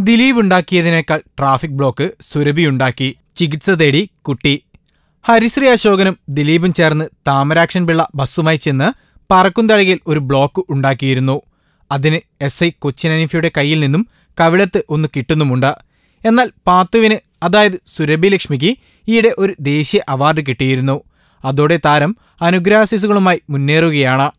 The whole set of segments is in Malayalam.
ദിലീപ് ഉണ്ടാക്കിയതിനേക്കാൾ ട്രാഫിക് ബ്ലോക്ക് സുരഭിയുണ്ടാക്കി ചികിത്സ തേടി കുട്ടി. ഹരിശ്രീ അശോകനും ദിലീപും ചേർന്ന് താമരാക്ഷൻ പിള്ള ബസ്സുമായി ചെന്ന് പറക്കുംതഴകിൽ ഒരു ബ്ലോക്ക് ഉണ്ടാക്കിയിരുന്നു. അതിന് എസ് ഐ കൊച്ചിനനീഫിയുടെ കയ്യിൽ നിന്നും കവിളത്ത് ഒന്ന് കിട്ടുന്നുമുണ്ട്. എന്നാൽ പാത്തുവിന് അതായത് സുരഭി ലക്ഷ്മിക്ക് ഈയിടെ ഒരു ദേശീയ അവാർഡ് കിട്ടിയിരുന്നു. അതോടെ താരം അനുഗ്രഹാശിസുകളുമായി മുന്നേറുകയാണ്.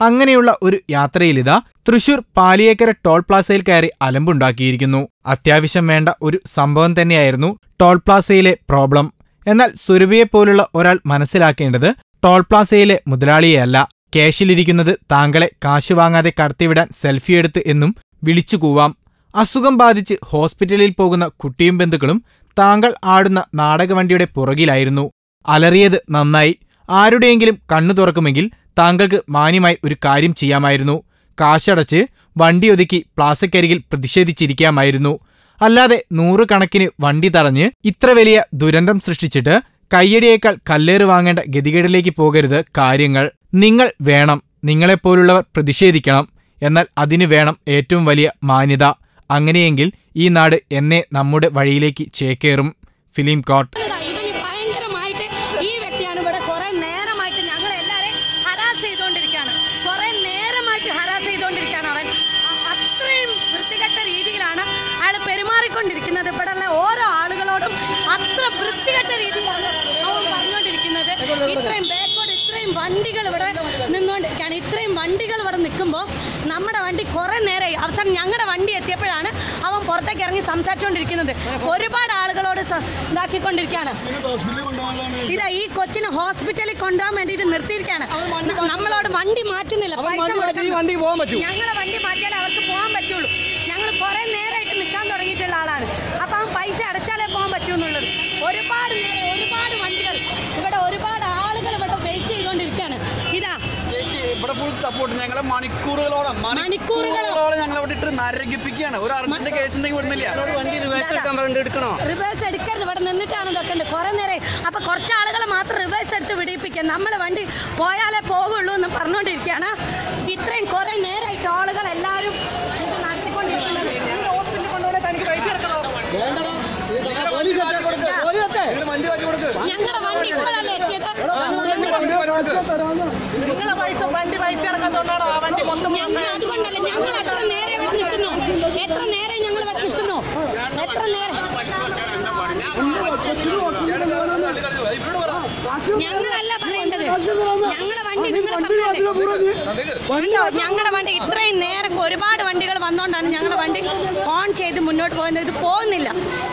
അങ്ങനെയുള്ള ഒരു യാത്രയിലിതാ തൃശൂർ പാലിയേക്കര ടോൾ പ്ലാസയിൽ കയറി അലമ്പുണ്ടാക്കിയിരിക്കുന്നു. അത്യാവശ്യം വേണ്ട ഒരു സംഭവം തന്നെയായിരുന്നു ടോൾ പ്ലാസയിലെ പ്രോബ്ലം. എന്നാൽ സുരഭിയെപ്പോലുള്ള ഒരാൾ മനസ്സിലാക്കേണ്ടത് ടോൾ പ്ലാസയിലെ മുതലാളിയെയല്ല. ക്യാഷിലിരിക്കുന്നത് താങ്കളെ കാശ് വാങ്ങാതെ കടത്തിവിടാൻ സെൽഫി എടുത്ത് എന്നും വിളിച്ചു കൂവാം. അസുഖം ബാധിച്ച് ഹോസ്പിറ്റലിൽ പോകുന്ന കുട്ടിയും ബന്ധുക്കളും താങ്കൾ ആടുന്ന നാടകവണ്ടിയുടെ പുറകിലായിരുന്നു. അലറിയത് നന്നായി. ആരുടെയെങ്കിലും കണ്ണു തുറക്കുമെങ്കിൽ താങ്കൾക്ക് മാന്യമായി ഒരു കാര്യം ചെയ്യാമായിരുന്നു. കാശടച്ച് വണ്ടി ഒതുക്കി പ്ലാസക്കരികിൽ പ്രതിഷേധിച്ചിരിക്കാമായിരുന്നു. അല്ലാതെ നൂറുകണക്കിന് വണ്ടി തടഞ്ഞ് ഇത്ര വലിയ ദുരന്തം സൃഷ്ടിച്ചിട്ട് കയ്യടിയേക്കാൾ കല്ലേറ് വാങ്ങേണ്ട ഗതികേടിലേക്ക് പോകരുത് കാര്യങ്ങൾ. നിങ്ങൾ വേണം നിങ്ങളെപ്പോലുള്ളവർ പ്രതിഷേധിക്കണം. എന്നാൽ അതിനു വേണം ഏറ്റവും വലിയ മാന്യത. അങ്ങനെയെങ്കിൽ ഈ നാട് എന്നെ നമ്മുടെ വഴിയിലേക്ക് ചേക്കേറും. Film court. വൃത്തികെട്ട രീതിയിലാണ് അയാൾ പെരുമാറിക്കൊണ്ടിരിക്കുന്നത്. ഇവിടെയുള്ള ഓരോ ആളുകളോടും അത്ര വൃത്തികെട്ട രീതിയിലാണ് അവൻ പറഞ്ഞുകൊണ്ടിരിക്കുന്നത്. ഇത്രയും ബാക്കോട് ഇത്രയും വണ്ടികൾ ഇവിടെ നിന്നുകൊണ്ടിരിക്കുകയാണ്. ഇത്രയും വണ്ടികൾ ഇവിടെ നിൽക്കുമ്പോൾ നമ്മുടെ വണ്ടി കുറേ നേരമായി അവസാനം ഞങ്ങളുടെ വണ്ടി എത്തിയപ്പോഴാണ് അവൻ പുറത്തേക്ക് ഇറങ്ങി സംസാരിച്ചുകൊണ്ടിരിക്കുന്നത്. ഒരുപാട് ആളുകളോട് ഇതാക്കിക്കൊണ്ടിരിക്കുകയാണ്. ഇതാ ഈ കൊച്ചിനെ ഹോസ്പിറ്റലിൽ കൊണ്ടുപോകാൻ വേണ്ടിയിട്ട് നിർത്തിയിരിക്കുകയാണ്. നമ്മളോട് വണ്ടി മാറ്റുന്നില്ല. പൈസ കൊടുക്കണം. ഞങ്ങളെ വണ്ടി മാറ്റിയാലേ അവർക്ക് പോകാൻ പറ്റുള്ളൂ. തുടങ്ങിയിട്ടുള്ള ആളാണ്. അപ്പൊ അവൻ പൈസ അടച്ചാലേ പോകാൻ പറ്റൂ എന്നുള്ളത് ഒരുപാട് നേരം ഒരുപാട് വണ്ടികൾ ഇവിടെ ഒരുപാട് ആളുകൾ ഇവിടെ വെയിറ്റ് ചെയ്തുകൊണ്ടിരിക്കുകയാണ് ഇതാ. ചേച്ചി ഇവിടെ ഫുൾ സപ്പോർട്ട് ഞങ്ങളെ മണിക്കൂറുകളോളം മണിക്കൂറുകളോളം. ഞങ്ങളെ ഇവിടെ ഇട്ട് നരകിപ്പിക്കുകയാണ്. ഒരു അർജന്റ് കേസ് ഉണ്ടെങ്കിൽ വിടുന്നില്ല റിവേഴ്സ് എടുക്കരുത്. ഇവിടെ നിന്നിട്ടാണ് ഇതൊക്കെ കുറെ നേരം. അപ്പൊ കുറച്ച് ആളുകളെ മാത്രം റിവേഴ്സ് എടുത്ത് വിടിയിപ്പിക്കുക. നമ്മൾ വണ്ടി പോയാലേ പോകുള്ളൂ എന്ന് പറഞ്ഞുകൊണ്ടിരിക്കുകയാണ് ഇത്രയും കുറെ നേരമായിട്ട് ആളുകൾ എല്ലാവരും ഇത് നടത്തിക്കൊണ്ടിരിക്കുന്നത് വണ്ടി മാറ്റി കൊടുക്ക് ഞങ്ങളുടെ വണ്ടി ഇപ്പോഴല്ലേ എത്തിയത് നിങ്ങളെ പൈസ വണ്ടി പൈസ അടക്കാത്തോണ്ടാണോ ആ വണ്ടി മൊത്തം ഞങ്ങൾ അതുകൊണ്ടല്ല ഞങ്ങൾ എത്ര നേരം ഇവിടെ നിൽക്കുന്നു? എത്ര നേരെ ഞങ്ങൾ ഇവിടെ നിൽക്കുന്നു? എത്ര നേരം? ഞങ്ങളല്ല പറയേണ്ടത്. ഞങ്ങളുടെ വണ്ടി ഞങ്ങളുടെ വണ്ടി ഇത്രയും നേരം ഒരുപാട് വണ്ടികൾ വന്നുകൊണ്ടാണ് ഞങ്ങളുടെ വണ്ടി ഓൺ ചെയ്ത് മുന്നോട്ട് പോകുന്നത്. ഇത് പോകുന്നില്ല.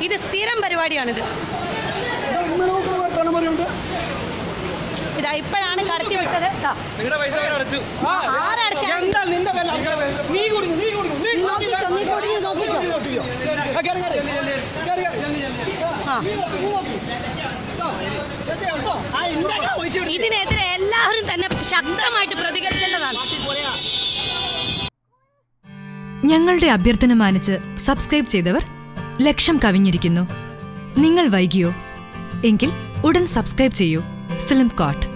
ഇത് സ്ഥിരം പരിപാടിയാണിത്. ഇതിനെതിരെ എല്ലാവരും തന്നെ ശക്തമായിട്ട് പ്രതികരിക്കേണ്ടതാണ്. ഞങ്ങളുടെ അഭ്യർത്ഥന മാനിച്ച് സബ്സ്ക്രൈബ് ചെയ്തവർ ലക്ഷം കവിഞ്ഞിരിക്കുന്നു. നിങ്ങൾ വൈകിയോ? എങ്കിൽ ഉടൻ സബ്സ്ക്രൈബ് ചെയ്യൂ. Film court.